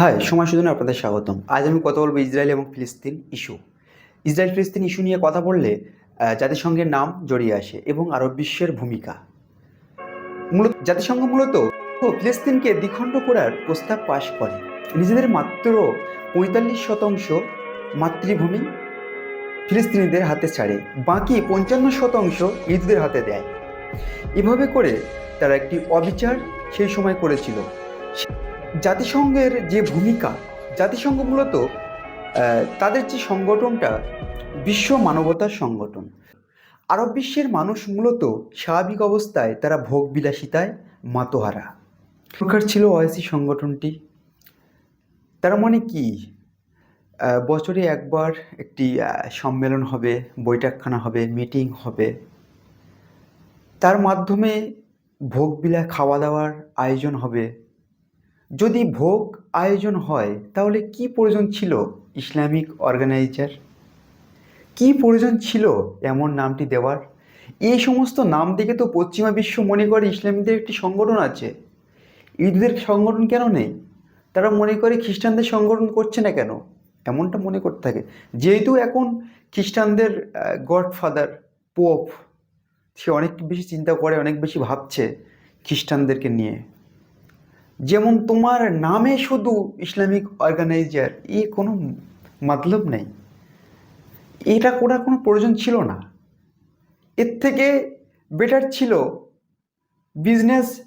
High সময় সুজনে আপনাদের স্বাগতম। আজ আমি কথা বলব ইসরায়েল এবং ফিলিস্তিন ইস্যু। ইসরায়েল ফিলিস্তিন ইস্যু নিয়ে কথা বললে জাতিসংঘের নাম জড়িয়ে আসে এবং আরব বিশ্বের ভূমিকা। মূলত, জাতিসংঘ মূলত ফিলিস্তিনকে দ্বিখণ্ড করার প্রস্তাব পাশ করে। নিজেদের মাত্র পঁয়তাল্লিশ শতাংশ মাতৃভূমি ফিলিস্তিনিদের হাতে ছাড়ে, বাকি পঞ্চান্ন শতাংশ ইহুদিদের হাতে দেয়। এভাবে করে তারা একটি অবিচার সেই সময় করেছিল। জাতিসংঘের যে ভূমিকা, জাতিসংঘ মূলত তাদের যে সংগঠনটা, বিশ্ব মানবতার সংগঠন। আরব বিশ্বের মানুষ মূলত স্বাভাবিক অবস্থায় তারা ভোগ বিলাসিতায় মাতোহারা। সরকার ছিল ওয়াইসি সংগঠনটি। তার মানে কি? বছরে একবার একটি সম্মেলন হবে, বৈঠকখানা হবে, মিটিং হবে। তার মাধ্যমে ভোগ বিলা খাওয়া দাওয়ার আয়োজন হবে। যদি ভোগ আয়োজন হয়, তাহলে কি প্রয়োজন ছিল ইসলামিক অর্গানাইজার? কি প্রয়োজন ছিল এমন নামটি দেওয়ার? এই সমস্ত নাম দেখে তো পশ্চিমা বিশ্ব মনে করে ইসলামীদের একটি সংগঠন আছে। ঈদদের সংগঠন কেন নেই? তারা মনে করে খ্রিস্টানদের সংগঠন করছে না কেন? এমনটা মনে করতে থাকে। যেহেতু এখন খ্রিস্টানদের গডফাদার, পোপ, সে অনেক বেশি চিন্তা করে, অনেক বেশি ভাবছে খ্রিস্টানদেরকে নিয়ে। যেমন তোমার নামে শুধু ইসলামিক অর্গানাইজার, এ কোনো মতলব নেই। এটা করার কোনো প্রয়োজন ছিল না। এর থেকে বেটার ছিল বিজনেস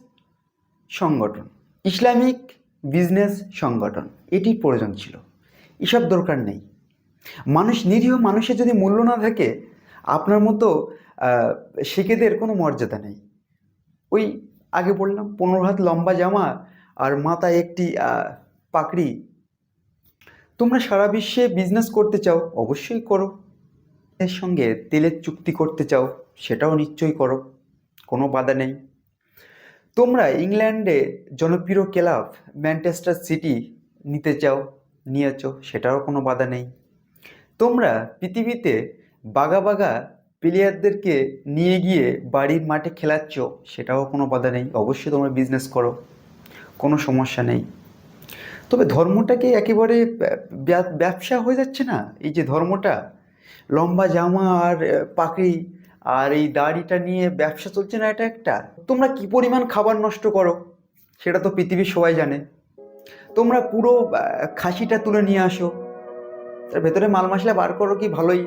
সংগঠন, ইসলামিক বিজনেস সংগঠন এটি প্রয়োজন ছিল। এসব দরকার নেই। মানুষ, নিরীহ মানুষের যদি মূল্য না থাকে, আপনার মতো শিখেদের কোনো মর্যাদা নেই। ওই, আগে বললাম, পনেরো হাত লম্বা জামা আর মাথায় একটি পাকড়ি। তোমরা সারা বিশ্বে বিজনেস করতে চাও, অবশ্যই করো। এর সঙ্গে তেলের চুক্তি করতে চাও, সেটাও নিশ্চয়ই করো। কোনো বাধা নেই। তোমরা ইংল্যান্ডে জনপ্রিয় ক্লাব ম্যানচেস্টার সিটি নিতে চাও, নিয়েছো, সেটারও কোনো বাধা নেই। তোমরা পৃথিবীতে বাগা বাগা প্লেয়ারদেরকে নিয়ে গিয়ে বাড়ির মাঠে খেলাচ্ছ, সেটাও কোনো বাধা নেই। অবশ্যই তোমরা বিজনেস করো। কোনো সমস্যা নেই। তবে ধর্মটাকে একেবারে ব্যবসা হয়ে যাচ্ছে না? এই যে ধর্মটা, লম্বা জামা আর পাকড়ি আর এই দাড়িটা নিয়ে ব্যবসা চলছে না এটা একটা? তোমরা কি পরিমাণ খাবার নষ্ট করো? সেটা তো পৃথিবীর সবাই জানে। তোমরা পুরো খাসিটা তুলে নিয়ে আসো। তার ভেতরে মাল মশলা বার করো কি ভালোই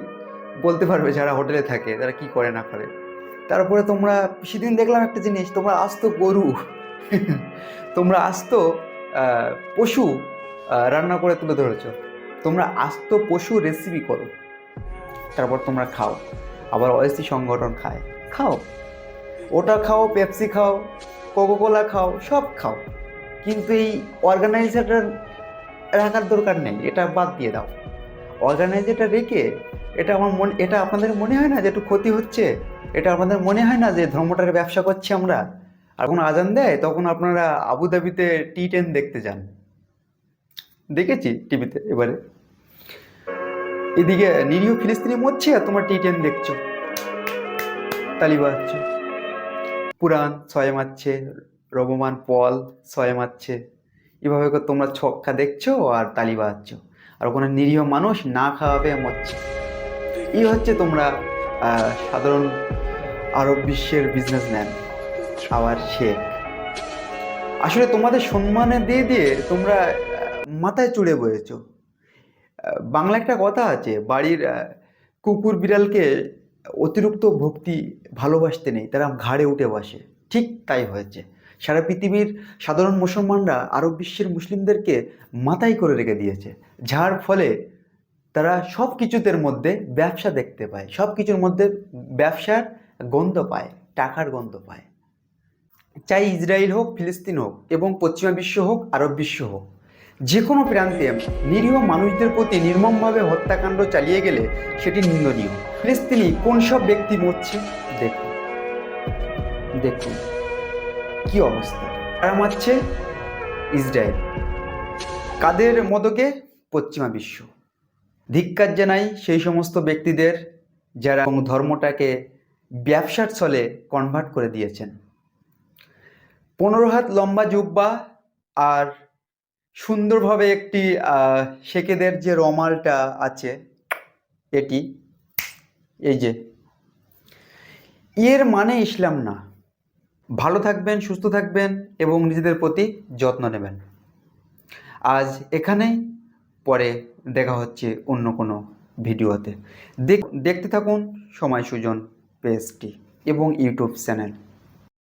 বলতে পারবে যারা হোটেলে থাকে, তারা কি করে না করে। তারপরে তোমরা, সেদিন দেখলাম একটা জিনিস, তোমরা আস্ত গরু। তোমরা আস্ত পশু রান্না করে তুলে ধরেছ। তোমরা আস্ত পশু রেসিপি করো। তারপর তোমরা খাও। আবার ওএসসি সংগঠন খায়। খাও। ওটা খাও, পেপসি খাও, কোকোকোলা খাও, সব খাও। কিন্তু এই অর্গানাইজারটা রাখার দরকার নেই, এটা বাদ দিয়ে দাও। অর্গানাইজারটা রেখে এটা আমার মনে, এটা আপনাদের মনে হয় না যে একটু ক্ষতি হচ্ছে? এটা আমাদের মনে হয় না যে ধর্মটার ব্যবসা করছি আমরা? আর আজান দেয়, তখন আপনারা আবুধাবিতে টি টেন দেখতে যান। দেখেছি টিভিতে এবারে। এদিকে নিরীহ ফিলিস্তিনি মরছে আর তোমার টি টেন দেখছ। তালি বাজছো। পুরাণ ছয় মারছে, রবমান পল ছয় মারছে। এভাবে করে তোমরা ছক্কা দেখছ আর তালি বাজছো। আর ওখানে নিরীহ মানুষ না খাওয়াবে মরছে। এই হচ্ছে তোমরা সাধারণ আরব বিশ্বের বিজনেসম্যান আবার শেখ। আসলে তোমাদের সম্মানে দিয়ে দিয়ে তোমরা মাথায় চড়ে বয়েছো। বাংলা একটা কথা আছে, বাড়ির কুকুর বিড়ালকে অতিরিক্ত ভক্তি ভালোবাসতে নেই, তারা ঘাড়ে উঠে বসে। ঠিক তাই হয়েছে। সারা পৃথিবীর সাধারণ মুসলমানরা আরব বিশ্বের মুসলিমদেরকে মাথায় করে রেখে দিয়েছে। যার ফলে তারা সব কিছুদের মধ্যে ব্যবসা দেখতে পায় সব কিছুর মধ্যে ব্যবসার গন্ধ পায়, টাকার গন্ধ পায়। চাই ইসরায়েল হোক, ফিলিস্তিন হোক এবং পশ্চিমা বিশ্ব হোক, আরব বিশ্ব হোক। যে কোনো প্রান্তে নিরীহ মানুষদের প্রতি নির্মমভাবে হত্যাকাণ্ড চালিয়ে গেলে সেটি নিন্দনীয়। ফিলিস্তিনি কোন সব ব্যক্তি মরছে? দেখুন। দেখুন। কি অবস্থা। তারা মারছে ইসরায়েল। কাদের মদকে? পশ্চিমা বিশ্ব। ধিক্কার জানাই সেই সমস্ত ব্যক্তিদের যারা ধর্মটাকে ব্যবসার ছলে কনভার্ট করে দিয়েছেন। পনেরো হাত লম্বা জুব্বা আর সুন্দরভাবে একটি আহ, সেকেদের যে রমালটা আছে এটি এই যে। এর মানে ইসলাম না। ভালো থাকবেন সুস্থ থাকবেন এবং নিজেদের প্রতি যত্ন নেবেন। আজ এখানেই পরে দেখা হচ্ছে অন্য কোনো ভিডিওতে। দেখ দেখতে থাকুন সময় সুজন পেজটি এবং ইউটিউব চ্যানেল।